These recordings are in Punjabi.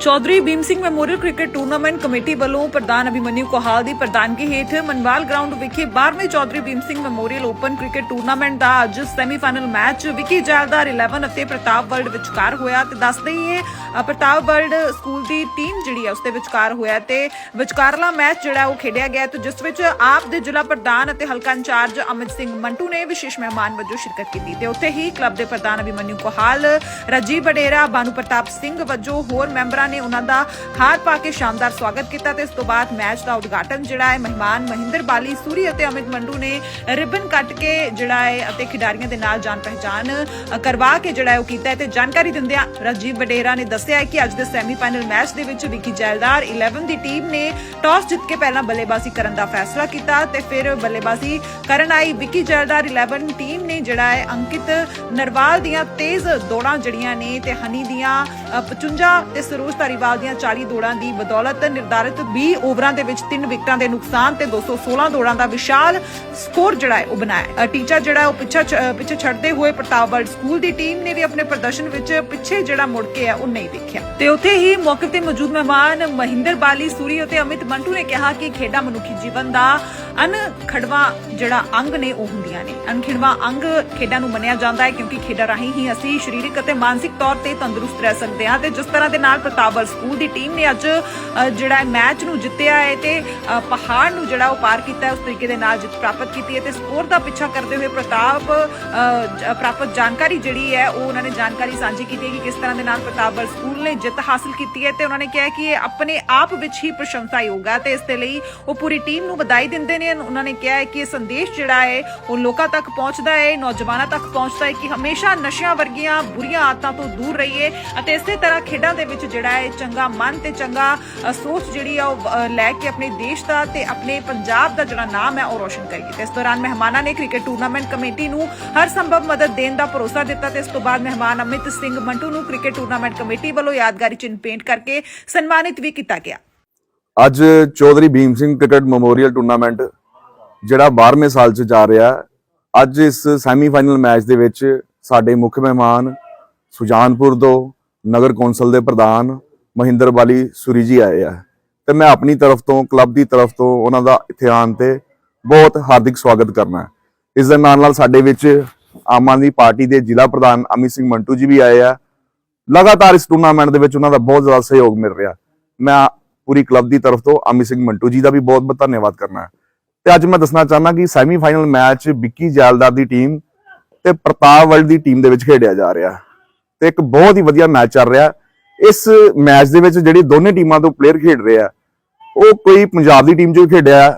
Chaudhary Bhim Singh memorial cricket tournament committee ਵੱਲੋਂ ਪ੍ਰਧਾਨ ਅਭਿਮਨਿਊ ਕੋਹਾਲ ਦੀ ਪ੍ਰਧਾਨਗੀ ਹੇਠ ਮਨਵਾਲ ਗਰਾਊਂਡ ਵਿਖੇ 12ਵੇਂ Chaudhary Bhim Singh memorial open cricket tournament ਦਾ ਅੱਜ ਸੈਮੀਫਾਈਨਲ ਮੈਚ ਵਿਕੀ ਜੈਲਦਾਰ 11 ਅਤੇ ਪ੍ਰਤਾਪ ਵਰਲਡ ਵਿਚਕਾਰ ਹੋਇਆ ਤੇ ਦੱਸ ਦਈਏ ਪ੍ਰਤਾਪ ਵਰਲਡ ਸਕੂਲ ਦੀ ਟੀਮ ਜਿਹੜੀ ਹੈ ਉਸ ਦੇ ਵਿਚਕਾਰ ਹੋਇਆ ਤੇ ਵਿਚਕਾਰਲਾ ਮੈਚ ਜਿਹੜਾ ਉਹ ਖੇਡਿਆ ਗਿਆ ਤੇ ਜਿਸ ਵਿੱਚ ਆਪ ਦੇ ਜ਼ਿਲ੍ਹਾ ਪ੍ਰਧਾਨ ਅਤੇ ਹਲਕਾ ਇੰਚਾਰਜ ਅਮਿਤ ਸਿੰਘ ਮੰਟੂ ਨੇ ਵਿਸ਼ੇਸ਼ ਮਹਿਮਾਨ ਵਜੋਂ ਸ਼ਿਰਕਤ ਕੀਤੀ ਤੇ ਉੱਥੇ ਹੀ ਕਲੱਬ ਦੇ ਪ੍ਰਧਾਨ ਅਭਿਮਨਿਊ ਕੋਹਾਲ, ਰਾਜੀਵ ਬਡੇਰਾ ਬਾਨੂ ਪ੍ਰਤਾਪ ਸਿੰਘ ਵਜੋਂ ਹੋਰ ਮੈਂਬਰਾਂ ਨੇ ਉਹਨਾਂ ਦਾ ਹਾਰ ਪਾ ਕੇ ਸ਼ਾਨਦਾਰ ਸਵਾਗਤ ਕੀਤਾ ਤੇ ਇਸ ਤੋਂ ਬਾਅਦ ਮੈਚ ਦਾ ਉਦਘਾਟਨ ਜਿਹੜਾ ਹੈ, ਮਹਿਮਾਨ ਮਹਿੰਦਰ ਬਾਲੀ, ਸੂਰੀ ਅਤੇ ਅਮਿਤ ਮੰਡੂ ਨੇ ਰਿਬਨ ਕੱਟ ਕੇ ਜਿਹੜਾ ਹੈ ਅਤੇ ਖਿਡਾਰੀਆਂ ਦੇ ਨਾਲ ਜਾਣ ਪਹਿਚਾਨ ਕਰਵਾ ਕੇ ਜਿਹੜਾ ਹੈ ਉਹ ਕੀਤਾ ਤੇ ਜਾਣਕਾਰੀ ਦਿੰਦਿਆਂ ਰਾਜੀਵ ਬਡੇਰਾ ਨੇ ਦੱਸਿਆ ਕਿ ਅੱਜ ਦੇ ਸੈਮੀਫਾਈਨਲ ਮੈਚ ਦੇ ਵਿੱਚ ਵਿਕੀ ਜੈਲਦਾਰ 11 ਦੀ ਟੀਮ ਨੇ ਟਾਸ ਜਿੱਤ ਕੇ ਪਹਿਲਾਂ ਬੱਲੇਬਾਜ਼ੀ ਕਰਨ ਦਾ ਫੈਸਲਾ ਕੀਤਾ ਤੇ ਫਿਰ ਬੱਲੇਬਾਜ਼ੀ ਕਰਨ ਆਈ ਵਿਕੀ ਜੈਲਦਾਰ 11 ਟੀਮ ਨੇ ਜਿਹੜਾ ਹੈ ਅੰਕਿਤ ਨਰਵਾਲ ਦੀਆਂ ਤੇਜ਼ ਦੌੜਾਂ ਜੜੀਆਂ ਨੇ ਤੇ ਹਨੀ ਦੀਆਂ 55 ਤੇ ਸਰੋਜ ਧਾਰੀਵਾਲ ਦੀਆਂ 40 ਦੌੜਾਂ ਦੀ ਬਦੌਲਤ ਨਿਰਧਾਰਿਤ 20 ਓਵਰਾਂ ਦੇ ਵਿੱਚ 3 ਵਿਕਟਾਂ ਦੇ ਨੁਕਸਾਨ ਤੇ 216 ਦੌੜਾਂ ਦਾ ਵਿਸ਼ਾਲ ਸਕੋਰ ਜਿਹੜਾ ਹੈ, ਉਹ ਬਣਾਇਆ ਹੈ। ਟੀਚਾ ਜਿਹੜਾ ਉਹ ਪਿੱਛੇ ਪਿੱਛੇ ਛੱਡਦੇ ਹੋਏ ਪ੍ਰਤਾਪ ਵਰਲਡ ਸਕੂਲ ਦੀ ਟੀਮ ਨੇ ਵੀ ਆਪਣੇ ਪ੍ਰਦਰਸ਼ਨ ਵਿੱਚ ਪਿੱਛੇ ਜਿਹੜਾ ਮੁੜ ਕੇ ਹੈ, ਉਹ ਨਹੀਂ ਦੇਖਿਆ ਤੇ ਉੱਥੇ ਹੀ ਮੌਕੇ ਤੇ ਮੌਜੂਦ ਮਹਿਮਾਨ ਮਹਿੰਦਰ ਬਾਲੀ, ਸੂਰੀ ਅਤੇ ਅਮਿਤ ਮੰਟੂ ਨੇ ਕਿਹਾ ਕਿ ਖੇਡਾਂ ਮਨੁੱਖੀ ਜੀਵਨ ਦਾ ਅਨਖੜਵਾ ਜਿਹੜਾ ਅੰਗ ਨੇ, ਉਹ ਹੁੰਦੀਆਂ ਨੇ ਅਨਖੜਵਾ ਅੰਗ ਖੇਡਾਂ ਨੂੰ ਮੰਨਿਆ ਜਾਂਦਾ ਹੈ ਕਿਉਂਕਿ ਖੇਡਾਂ ਰਾਹੀਂ ਹੀ ਅਸੀਂ ਸਰੀਰਕ ਅਤੇ ਮਾਨਸਿਕ ਤੌਰ ਤੇ ਤੰਦਰੁਸਤ ਰਹਿ ਸਕਦੇ ਹਾਂ ਤੇ ਜਿਸ ਤਰ੍ਹਾਂ ਦੇ ਨਾਲ ਪ੍ਰਤਾਪਵਰ ਸਕੂਲ ਦੀ ਟੀਮ ਨੇ ਅੱਜ ਜਿਹੜਾ ਮੈਚ ਨੂੰ ਜਿੱਤਿਆ ਹੈ ਤੇ ਪਹਾੜ ਨੂੰ ਜਿਹੜਾ ਉਹ ਪਾਰ ਕੀਤਾ ਹੈ, ਉਸ ਤਰੀਕੇ ਦੇ ਨਾਲ ਜਿੱਤ ਪ੍ਰਾਪਤ ਕੀਤੀ ਹੈ ਤੇ ਸਕੋਰ ਦਾ ਪਿੱਛਾ ਕਰਦੇ ਹੋਏ ਪ੍ਰਤਾਪ ਪ੍ਰਾਪਤ ਜਾਣਕਾਰੀ ਜਿਹੜੀ ਹੈ, ਉਹ ਉਹਨਾਂ ਨੇ ਜਾਣਕਾਰੀ ਸਾਂਝੀ ਕੀਤੀ ਹੈ ਕਿ ਕਿਸ ਤਰ੍ਹਾਂ ਦੇ ਨਾਲ ਪ੍ਰਤਾਪਵਰ ਸਕੂਲ ਨੇ ਜਿੱਤ ਹਾਸਲ ਕੀਤੀ ਹੈ ਤੇ ਉਹਨਾਂ ਨੇ ਕਿਹਾ ਕਿ ਇਹ ਆਪਣੇ ਆਪ ਵਿੱਚ ਹੀ ਪ੍ਰਸ਼ੰਸਾਯੋਗ ਹੈ ਤੇ ਇਸ ਦੇ ਲਈ ਉਹ ਪੂਰੀ ਟੀਮ ਨੂੰ ਵਧਾਈ ਦਿੰਦੇ ਨੇ ਉਹਨਾਂ ਨੇ ਕਿਹਾ ਹੈ ਕਿ ਇਹ ਸੰਦੇਸ਼ ਜਿਹੜਾ ਹੈ, ਉਹ ਲੋਕਾਂ ਤੱਕ ਪਹੁੰਚਦਾ ਹੈ, ਨੌਜਵਾਨਾਂ ਤੱਕ ਪਹੁੰਚਦਾ ਹੈ ਕਿ ਹਮੇਸ਼ਾ ਨਸ਼ਿਆਂ ਵਰਗੀਆਂ ਬੁਰੀਆਂ ਆਦਤਾਂ ਤੋਂ ਦੂਰ ਰਹੀਏ ਅਤੇ ਇਸੇ ਤਰ੍ਹਾਂ ਖੇਡਾਂ ਦੇ ਵਿੱਚ ਜਿਹੜਾ ਹੈ, ਚੰਗਾ ਮਨ ਤੇ ਚੰਗਾ ਸੋਚ ਜਿਹੜੀ ਆ, ਉਹ ਲੈ ਕੇ ਆਪਣੇ ਦੇਸ਼ ਦਾ ਤੇ ਆਪਣੇ ਪੰਜਾਬ ਦਾ ਜਿਹੜਾ ਨਾਮ ਹੈ, ਉਹ ਰੋਸ਼ਨ ਕਰੀਏ। ਤੇ ਇਸ ਦੌਰਾਨ ਮਹਿਮਾਨਾਂ ਨੇ ਕ੍ਰਿਕਟ ਟੂਰਨਾਮੈਂਟ ਕਮੇਟੀ ਨੂੰ ਹਰ ਸੰਭਵ ਮਦਦ ਦੇਣ ਦਾ ਭਰੋਸਾ ਦਿੱਤਾ ਤੇ ਇਸ ਤੋਂ ਬਾਅਦ ਮਹਿਮਾਨ ਅਮਿਤ ਸਿੰਘ ਮੰਟੂ ਨੂੰ ਕ੍ਰਿਕਟ ਟੂਰਨਾਮੈਂਟ ਕਮੇਟੀ ਵੱਲੋਂ ਯਾਦਗਾਰੀ ਚਿੰਨ੍ਹ ਪੇਂਟ ਕਰਕੇ ਸਨਮਾਨਿਤ ਵੀ ਕੀਤਾ ਗਿਆ। ਅੱਜ Chaudhary Bhim Singh cricket memorial tournament, ਜਿਹੜਾ 12ਵੇਂ ਸਾਲ 'ਚ ਜਾ ਰਿਹਾ, ਅੱਜ ਇਸ ਸੈਮੀਫਾਈਨਲ ਮੈਚ ਦੇ ਵਿੱਚ ਸਾਡੇ ਮੁੱਖ ਮਹਿਮਾਨ ਸੁਜਾਨਪੁਰ ਤੋਂ ਨਗਰ ਕੌਂਸਲ ਦੇ ਪ੍ਰਧਾਨ ਮਹਿੰਦਰ ਬਾਲੀ ਸੁਰੀ ਜੀ ਆਏ ਆ। ਤੇ ਮੈਂ ਆਪਣੀ ਤਰਫ ਤੋਂ, ਕਲੱਬ ਦੀ ਤਰਫ ਤੋਂ ਉਹਨਾਂ ਦਾ ਇੱਥੇ ਆਉਣ ਤੇ ਬਹੁਤ ਹਾਰਦਿਕ ਸਵਾਗਤ ਕਰਨਾ ਇਸ ਦੇ ਨਾਲ ਨਾਲ ਸਾਡੇ ਵਿੱਚ ਆਮ ਆਦਮੀ ਪਾਰਟੀ ਦੇ ਜ਼ਿਲ੍ਹਾ ਪ੍ਰਧਾਨ ਅਮਿਤ ਸਿੰਘ ਮੰਟੂ ਜੀ ਵੀ ਆਏ ਆ। ਲਗਾਤਾਰ ਇਸ ਟੂਰਨਾਮੈਂਟ ਦੇ ਵਿੱਚ ਉਹਨਾਂ ਦਾ ਬਹੁਤ ਜ਼ਿਆਦਾ ਸਹਿਯੋਗ ਮਿਲ ਰਿਹਾ। ਮੈਂ ਪੂਰੀ ਕਲੱਬ ਦੀ ਤਰਫ ਤੋਂ ਅਮਿਤ ਸਿੰਘ ਮੰਟੂ ਜੀ ਦਾ ਵੀ ਬਹੁਤ ਬਹੁਤ ਧੰਨਵਾਦ ਕਰਨਾ ਹੈ। ਤੇ ਅੱਜ ਮੈਂ ਦੱਸਣਾ ਚਾਹੁੰਦਾ ਕਿ ਸੈਮੀਫਾਈਨਲ ਮੈਚ ਵਿੱਕੀ ਜੈਲਦਾਰ ਦੀ ਟੀਮ ਤੇ ਪ੍ਰਤਾਪ ਵਰਲਡ ਦੀ ਟੀਮ ਦੇ ਵਿੱਚ ਖੇਡਿਆ ਜਾ ਰਿਹਾ। ਤੇ ਇੱਕ ਬਹੁਤ ਹੀ ਵਧੀਆ ਮੈਚ ਚੱਲ ਰਿਹਾ। ਇਸ ਮੈਚ ਦੇ ਵਿੱਚ ਜਿਹੜੀ ਦੋਨੇ ਟੀਮਾਂ ਤੋਂ ਪਲੇਅਰ ਖੇਡ ਰਹੇ ਆ, ਉਹ ਕੋਈ ਪੰਜਾਬ ਦੀ ਟੀਮ 'ਚੋਂ ਖੇਡਿਆ,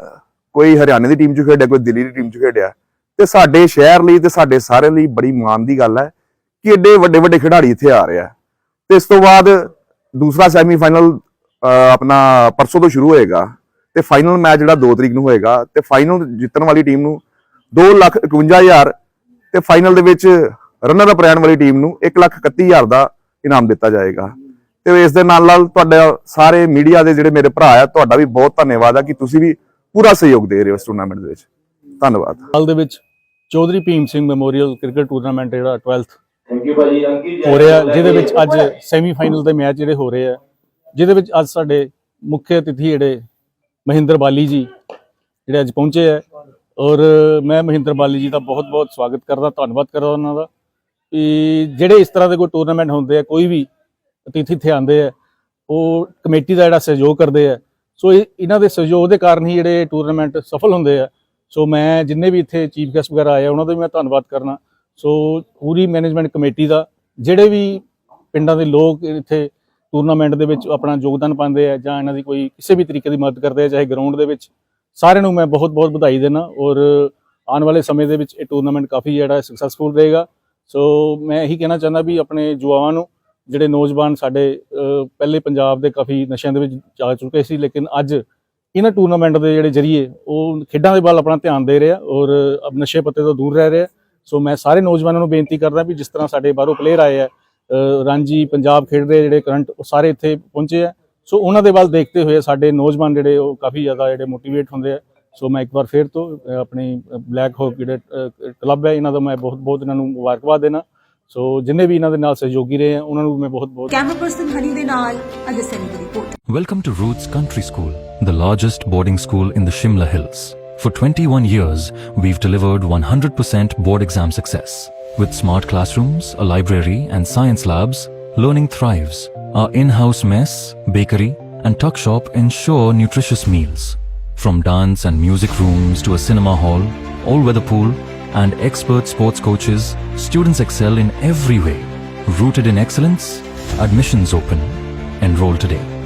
ਕੋਈ ਹਰਿਆਣੇ ਦੀ ਟੀਮ 'ਚੋਂ ਖੇਡਿਆ, ਕੋਈ ਦਿੱਲੀ ਦੀ ਟੀਮ 'ਚੋਂ ਖੇਡਿਆ। ਤੇ ਸਾਡੇ ਸ਼ਹਿਰ ਲਈ ਤੇ ਸਾਡੇ ਸਾਰਿਆਂ ਲਈ ਬੜੀ ਮਾਣ ਦੀ ਗੱਲ ਹੈ ਕਿ ਏਡੇ ਵੱਡੇ ਵੱਡੇ ਖਿਡਾਰੀ ਇੱਥੇ ਆ ਰਹੇ ਆ। ਤੇ ਇਸ ਤੋਂ ਬਾਅਦ ਦੂਸਰਾ ਸੈਮੀਫਾਈਨਲ ਆਪਣਾ ਪਰਸੋਂ ਤੋਂ ਸ਼ੁਰੂ ਹੋਏਗਾ ਤੇ ਫਾਈਨਲ ਮੈਚ ਜਿਹੜਾ 2 ਤਰੀਕ ਨੂੰ ਹੋਏਗਾ ਤੇ ਫਾਈਨਲ ਜਿੱਤਣ ਵਾਲੀ ਟੀਮ ਨੂੰ 251000 ਤੇ ਫਾਈਨਲ ਦੇ ਵਿੱਚ ਰਨਰ ਅਪ ਰਹਿਣ ਵਾਲੀ ਟੀਮ ਨੂੰ 131000 ਦਾ ਇਨਾਮ ਦਿੱਤਾ ਜਾਏਗਾ। ਤੇ ਇਸ ਦੇ ਨਾਲ ਨਾਲ ਤੁਹਾਡਾ ਸਾਰੇ ਮੀਡੀਆ ਦੇ ਜਿਹੜੇ ਮੇਰੇ ਭਰਾ ਆ ਤੁਹਾਡਾ ਵੀ ਬਹੁਤ ਧੰਨਵਾਦ ਆ ਕਿ ਤੁਸੀਂ ਵੀ ਪੂਰਾ ਸਹਿਯੋਗ ਦੇ ਰਹੇ ਹੋ ਇਸ ਟੂਰਨਾਮੈਂਟ ਦੇ ਵਿੱਚ। ਧੰਨਵਾਦ। ਹਾਲ ਦੇ ਵਿੱਚ Chaudhary Bhim Singh memorial cricket tournament ਜਿਹੜਾ 12th ਥੈਂਕ ਯੂ ਭਾਜੀ ਅੰਕਿਤ ਹੋ ਰਿਹਾ ਜਿਹਦੇ ਵਿੱਚ ਅੱਜ ਸੈਮੀਫਾਈਨਲ ਦੇ ਮੈਚ ਜਿਹੜੇ ਹੋ ਰਹੇ ਆ ਜਿਹਦੇ ਵਿੱਚ ਅੱਜ ਸਾਡੇ ਮੁੱਖ ਅਤਿਥੀ ਜਿਹੜੇ ਮਹਿੰਦਰ ਬਾਲੀ ਜੀ ਜਿਹੜੇ ਅੱਜ ਪਹੁੰਚੇ ਆ। ਔਰ ਮੈਂ ਮਹਿੰਦਰ ਬਾਲੀ ਜੀ ਦਾ ਬਹੁਤ-ਬਹੁਤ ਸਵਾਗਤ ਕਰਦਾ ਧੰਨਵਾਦ ਕਰਦਾ ਉਹਨਾਂ ਦਾ। ਵੀ ਜਿਹੜੇ ਇਸ ਤਰ੍ਹਾਂ ਦੇ ਕੋਈ ਟੂਰਨਾਮੈਂਟ ਹੁੰਦੇ ਆ, ਕੋਈ ਵੀ ਅਤਿਥੀ ਇੱਥੇ ਆਉਂਦੇ ਆ, ਉਹ ਕਮੇਟੀ ਦਾ ਜਿਹੜਾ ਸਹਿਯੋਗ ਕਰਦੇ ਆ। ਸੋ ਇਹਨਾਂ ਦੇ ਸਹਿਯੋਗ ਦੇ ਕਾਰਨ ਹੀ ਜਿਹੜੇ ਟੂਰਨਾਮੈਂਟ ਸਫਲ ਹੁੰਦੇ ਆ। ਸੋ ਮੈਂ ਜਿੰਨੇ ਵੀ ਇੱਥੇ ਚੀਫ ਗੈਸਟ ਵਗੈਰਾ ਆਏ ਆ, ਉਹਨਾਂ ਦਾ ਵੀ ਮੈਂ ਧੰਨਵਾਦ ਕਰਨਾ। ਸੋ ਪੂਰੀ ਮੈਨੇਜਮੈਂਟ ਕਮੇਟੀ ਦਾ, ਜਿਹੜੇ ਵੀ ਪਿੰਡਾਂ ਦੇ ਲੋਕ ਇੱਥੇ ਟੂਰਨਾਮੈਂਟ ਦੇ ਵਿੱਚ ਆਪਣਾ ਯੋਗਦਾਨ ਪਾਉਂਦੇ ਆ ਜਾਂ ਇਹਨਾਂ ਦੀ ਕੋਈ ਕਿਸੇ ਵੀ ਤਰੀਕੇ ਦੀ ਮਦਦ ਕਰਦੇ ਆ, ਚਾਹੇ ਗਰਾਊਂਡ ਦੇ ਵਿੱਚ, ਸਾਰਿਆਂ ਨੂੰ ਮੈਂ ਬਹੁਤ-ਬਹੁਤ ਵਧਾਈ ਦੇਣਾ ਔਰ ਆਉਣ ਵਾਲੇ ਸਮੇਂ ਦੇ ਵਿੱਚ ਇਹ ਟੂਰਨਾਮੈਂਟ ਕਾਫੀ ਜਿਹੜਾ ਸਕਸੈਸਫੁਲ ਰਹੇਗਾ। ਸੋ ਮੈਂ ਇਹੀ ਕਹਿਣਾ ਚਾਹੁੰਦਾ ਵੀ ਆਪਣੇ ਯੁਵਾਵਾਂ ਨੂੰ ਜਿਹੜੇ ਨੌਜਵਾਨ ਸਾਡੇ ਪਹਿਲੇ ਪੰਜਾਬ ਦੇ ਕਾਫੀ ਨਸ਼ਿਆਂ ਦੇ ਵਿੱਚ ਜਾ ਚੁੱਕੇ ਸੀ ਲੇਕਿਨ ਅੱਜ ਇਹਨਾਂ ਟੂਰਨਾਮੈਂਟ ਦੇ ਜਿਹੜੇ ਜਰੀਏ ਉਹ ਖੇਡਾਂ ਦੇ ਵੱਲ ਆਪਣਾ ਧਿਆਨ ਦੇ ਰਿਹਾ ਔਰ ਅਬ ਨਸ਼ੇ ਪੱਤੇ ਤੋਂ ਦੂਰ ਰਹਿ ਰਿਹਾ। ਸੋ ਮੈਂ ਸਾਰੇ ਨੌਜਵਾਨਾਂ ਨੂੰ ਬੇਨਤੀ ਕਰਦਾ ਵੀ ਜਿਸ ਤਰ੍ਹਾਂ ਸਾਡੇ ਬਾਹਰੋਂ ਪਲੇਅਰ ਆਏ ਆ ਅਹ, ਰਾਂਝੀ ਪੰਜਾਬ ਖੇਡ ਰਹੇ ਜਿਹੜੇ ਕਰੰਟ ਉਹ ਸਾਰੇ ਇੱਥੇ ਪਹੁੰਚੇ ਆ। ਸੋ ਉਹਨਾਂ ਦੇ ਵੱਲ ਦੇਖਦੇ ਹੋਏ ਸਾਡੇ ਨੌਜਵਾਨ ਜਿਹੜੇ ਉਹ ਕਾਫੀ ਜ਼ਿਆਦਾ ਜਿਹੜੇ ਮੋਟੀਵੇਟ ਹੁੰਦੇ ਆ। ਸੋ ਮੈਂ ਇੱਕ ਵਾਰ ਫੇਰ ਤੋਂ ਅਹ, ਆਪਣੀ ਬਲੈਕ ਹੋਪ ਜਿਹੜੇ ਕਲੱਬ ਹੈ ਇਹਨਾਂ ਦਾ ਮੈਂ ਬਹੁਤ ਬਹੁਤ ਇਹਨਾਂ ਨੂੰ ਮੁਬਾਰਕਬਾਦ ਦੇਣਾ ਸੋ ਜਿੰਨੇ ਵੀ ਇਹਨਾਂ ਦੇ ਨਾਲ ਸਹਿਯੋਗੀ ਰਹੇ ਆ ਉਹਨਾਂ ਨੂੰ ਵੀ ਮੈਂ ਬਹੁਤ ਬਹੁਤ ਕੈਮਰਾ ਪਰਸਨ ਹਨੀ ਦੇ ਨਾਲ ਅਜੇ ਸੈਨੀ ਦੀ report Welcome to Roots Country School, the largest boarding school in the Shimla Hills. For 21 years, we've delivered 100% board exam success. With smart classrooms, a library, and science labs, learning thrives. Our in house mess, bakery, and tuck shop ensure nutritious meals. From dance and music rooms to a cinema hall, all weather pool, and expert sports coaches, students excel in every way. Rooted in excellence, admissions open. Enroll today.